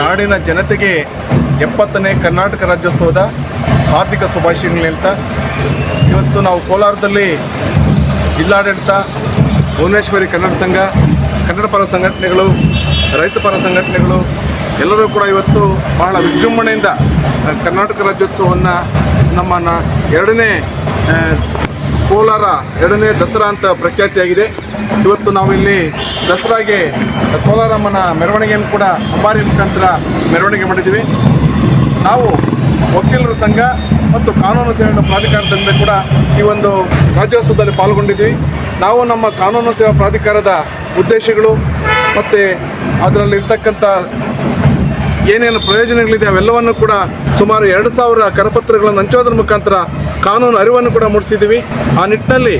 ನಾಡಿನ ಜನತೆಗೆ ಎಪ್ಪತ್ತನೇ ಕರ್ನಾಟಕ ರಾಜ್ಯೋತ್ಸವದ ಹಾರ್ದಿಕ ಶುಭಾಶಯಗಳು ಇವತ್ತು ನಾವು ಕೋಲಾರದಲ್ಲಿ ಜಿಲ್ಲಾಡಳಿತ, ಭುವನೇಶ್ವರಿ ಕನ್ನಡ ಸಂಘ, ಕನ್ನಡ ಪರ ಸಂಘಟನೆಗಳು, ರೈತ ಪರ ಸಂಘಟನೆಗಳು, ಎಲ್ಲರೂ ಕೂಡ ಇವತ್ತು ಬಹಳ ವಿಜೃಂಭಣೆಯಿಂದ ಕರ್ನಾಟಕ ರಾಜ್ಯೋತ್ಸವವನ್ನು ನಮ್ಮ ಎರಡನೇ ಕೋಲಾರ ಎರಡನೇ ದಸರಾ ಅಂತ ಪ್ರಖ್ಯಾತಿಯಾಗಿದೆ. ಇವತ್ತು ನಾವಿಲ್ಲಿ ದಸರಾಗೆ ಕೋಲಾರಮ್ಮನ ಮೆರವಣಿಗೆಯನ್ನು ಕೂಡ ಅಂಬಾರಿ ಮುಖಾಂತರ ಮೆರವಣಿಗೆ ಮಾಡಿದ್ದೀವಿ. ನಾವು ವಕೀಲರ ಸಂಘ ಮತ್ತು ಕಾನೂನು ಸೇವೆಗಳ ಪ್ರಾಧಿಕಾರದಿಂದ ಕೂಡ ಈ ಒಂದು ರಾಜ್ಯೋತ್ಸವದಲ್ಲಿ ಪಾಲ್ಗೊಂಡಿದ್ದೀವಿ. ನಾವು ನಮ್ಮ ಕಾನೂನು ಸೇವಾ ಪ್ರಾಧಿಕಾರದ ಉದ್ದೇಶಗಳು ಮತ್ತು ಅದರಲ್ಲಿರ್ತಕ್ಕಂಥ ಏನೇನು ಪ್ರಯೋಜನಗಳಿದೆ ಅವೆಲ್ಲವನ್ನು ಕೂಡ ಸುಮಾರು ಎರಡು ಸಾವಿರ ಕರಪತ್ರಗಳನ್ನು ಹಂಚೋದ್ರ ಮುಖಾಂತರ ಕಾನೂನು ಅರಿವನ್ನು ಕೂಡ ಮೂಡಿಸಿದ್ದೀವಿ. ಆ ನಿಟ್ಟಿನಲ್ಲಿ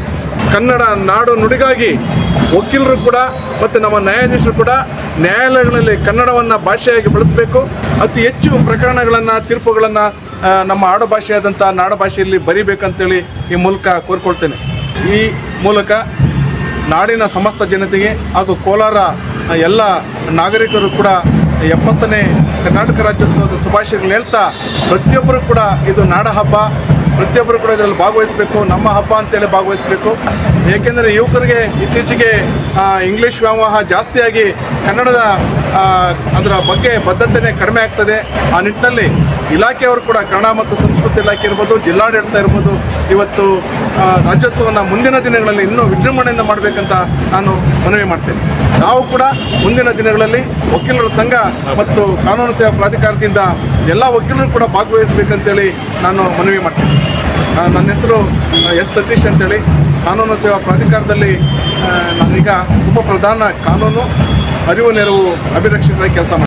ಕನ್ನಡ ನಾಡು ನುಡಿಗಾಗಿ ವಕೀಲರು ಕೂಡ ಮತ್ತು ನಮ್ಮ ನ್ಯಾಯಾಧೀಶರು ಕೂಡ ನ್ಯಾಯಾಲಯಗಳಲ್ಲಿ ಕನ್ನಡವನ್ನು ಭಾಷೆಯಾಗಿ ಬಳಸಬೇಕು. ಅತಿ ಹೆಚ್ಚು ಪ್ರಕರಣಗಳನ್ನು, ತೀರ್ಪುಗಳನ್ನು ನಮ್ಮ ಆಡು ಭಾಷೆಯಾದಂಥ ನಾಡು ಭಾಷೆಯಲ್ಲಿ ಬರೀಬೇಕಂತೇಳಿ ಈ ಮೂಲಕ ಕೋರ್ಕೊಳ್ತೇನೆ. ಈ ಮೂಲಕ ನಾಡಿನ ಸಮಸ್ತ ಜನತೆಗೆ ಹಾಗೂ ಕೋಲಾರ ಎಲ್ಲ ನಾಗರಿಕರು ಕೂಡ ಎಪ್ಪತ್ತನೇ ಕರ್ನಾಟಕ ರಾಜ್ಯೋತ್ಸವದ ಶುಭಾಶಯಗಳು ಹೇಳ್ತಾ, ಪ್ರತಿಯೊಬ್ಬರು ಕೂಡ ಇದು ನಾಡ ಹಬ್ಬ. ಪ್ರತಿಯೊಬ್ಬರು ಕೂಡ ಇದರಲ್ಲಿ ಭಾಗವಹಿಸಬೇಕು. ನಮ್ಮ ಹಬ್ಬ ಅಂತೇಳಿ ಭಾಗವಹಿಸಬೇಕು. ಏಕೆಂದರೆ ಯುವಕರಿಗೆ ಇತ್ತೀಚೆಗೆ ಇಂಗ್ಲೀಷ್ ವ್ಯಾಮೋಹ ಜಾಸ್ತಿಯಾಗಿ ಕನ್ನಡದ ಅದರ ಬಗ್ಗೆ ಬದ್ಧತೆನೇ ಕಡಿಮೆ ಆಗ್ತದೆ. ಆ ನಿಟ್ಟಿನಲ್ಲಿ ಇಲಾಖೆಯವರು ಕೂಡ ಕನ್ನಡ ಮತ್ತು ಸಂಸ್ಕೃತಿ ಇಲಾಖೆ ಇರ್ಬೋದು, ಜಿಲ್ಲಾಡಳಿತ ಇರ್ಬೋದು, ಇವತ್ತು ರಾಜ್ಯೋತ್ಸವನ ಮುಂದಿನ ದಿನಗಳಲ್ಲಿ ಇನ್ನೂ ವಿಜೃಂಭಣೆಯಿಂದ ಮಾಡಬೇಕಂತ ನಾನು ಮನವಿ ಮಾಡ್ತೇನೆ. ನಾವು ಕೂಡ ಮುಂದಿನ ದಿನಗಳಲ್ಲಿ ವಕೀಲರ ಸಂಘ ಮತ್ತು ಕಾನೂನು ಸೇವಾ ಪ್ರಾಧಿಕಾರದಿಂದ ಎಲ್ಲ ವಕೀಲರು ಕೂಡ ಭಾಗವಹಿಸಬೇಕಂತೇಳಿ ನಾನು ಮನವಿ ಮಾಡ್ತೇನೆ. ನನ್ನ ಹೆಸರು ಎಸ್ ಸತೀಶ್ ಅಂತೇಳಿ. ಕಾನೂನು ಸೇವಾ ಪ್ರಾಧಿಕಾರದಲ್ಲಿ ನಾನೀಗ ಉಪ ಪ್ರಧಾನ ಕಾನೂನು ಅರಿವು ನೆರವು ಅಭಿರಕ್ಷಕರಾಗಿ ಕೆಲಸ